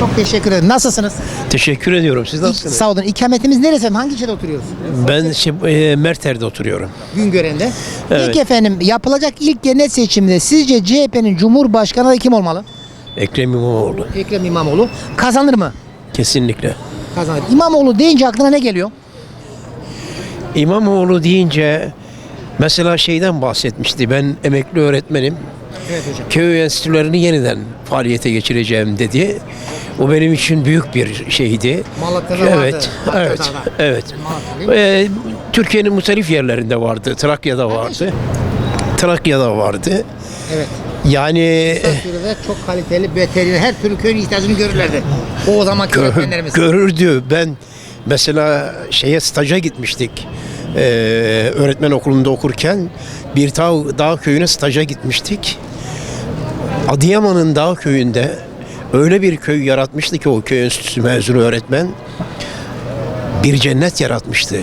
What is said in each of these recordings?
Çok teşekkür ederim. Nasılsınız? Teşekkür ediyorum. Siz nasılsınız? Sağ olun. İkametimiz neresi efendim? Hangi ilçede oturuyoruz? Ben şey, e, Merter'de oturuyorum. Güngören'de. Evet. Peki efendim yapılacak ilk genel seçimde sizce CHP'nin Cumhurbaşkanı adayı kim olmalı? Ekrem İmamoğlu. Ekrem İmamoğlu. Kazanır mı? Kesinlikle. Kazanır. İmamoğlu deyince aklına ne geliyor? İmamoğlu deyince mesela şeyden bahsetmişti. Ben emekli öğretmenim. Evet hocam. Köy enstitülerini yeniden faaliyete geçireceğim dedi. O benim için büyük bir şeydi. Malatya'da vardı. evet, evet, Malatya'da. evet. Ee, Türkiye'nin muhtelif yerlerinde vardı. Trakya'da vardı. Trakya'da vardı. Evet. Yani sürede çok kaliteli, veteriner, her türlü köyün ihtiyacını görürlerdi. O zamanki Gör- öğretmenlerimiz. görürdü. Ben mesela şeye staja gitmiştik. Ee, öğretmen okulunda okurken bir dağ, dağ köyüne staja gitmiştik. Adıyaman'ın dağ köyünde öyle bir köy yaratmıştı ki o köy enstitüsü mezunu öğretmen bir cennet yaratmıştı.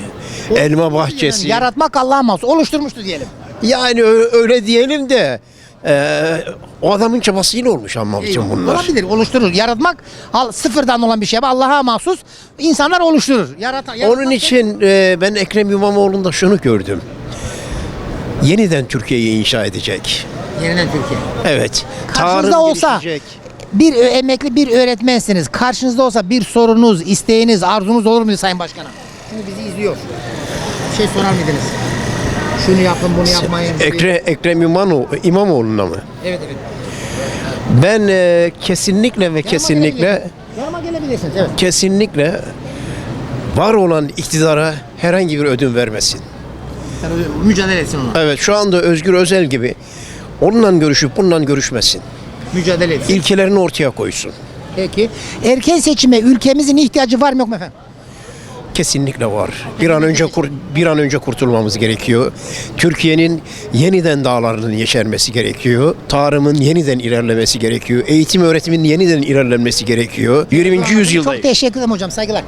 Elma bahçesi. Yaratmak Allah'a mahsus. Oluşturmuştu diyelim. yani öyle diyelim de e, o adamın çabasıyla olmuş ama bütün bunlar. Olabilir, oluşturur. Yaratmak al, sıfırdan olan bir şey ama Allah'a mahsus insanlar oluşturur. Yarata, yaratmak Onun için e, ben Ekrem İmamoğlu'nda şunu gördüm. Yeniden Türkiye'yi inşa edecek. yeniden Türkiye. Evet. Karşınızda Tarım olsa- gelişecek. Bir ö- emekli bir öğretmensiniz. Karşınızda olsa bir sorunuz, isteğiniz, arzunuz olur muydu Sayın Başkanım? Şimdi bizi izliyor. Bir şey sorar mıydınız? Şunu yapın, bunu yapmayın. Ekre, Ekrem İmamoğlu, İmamoğlu'na mı? Evet evet. Ben e, kesinlikle ve kesinlikle Yanıma gelebilirsiniz. Evet. kesinlikle var olan iktidara herhangi bir ödün vermesin. Yani mücadele etsin ona. Evet şu anda Özgür Özel gibi onunla görüşüp bununla görüşmesin. Mücadele etsin. İlkelerini ortaya koysun. Peki. Erken seçime ülkemizin ihtiyacı var mı yok mu efendim? Kesinlikle var. Bir an önce kur- bir an önce kurtulmamız gerekiyor. Türkiye'nin yeniden dağlarının yeşermesi gerekiyor. Tarımın yeniden ilerlemesi gerekiyor. Eğitim öğretimin yeniden ilerlenmesi gerekiyor. 20. yüzyılda Çok teşekkür ederim hocam. Saygılar.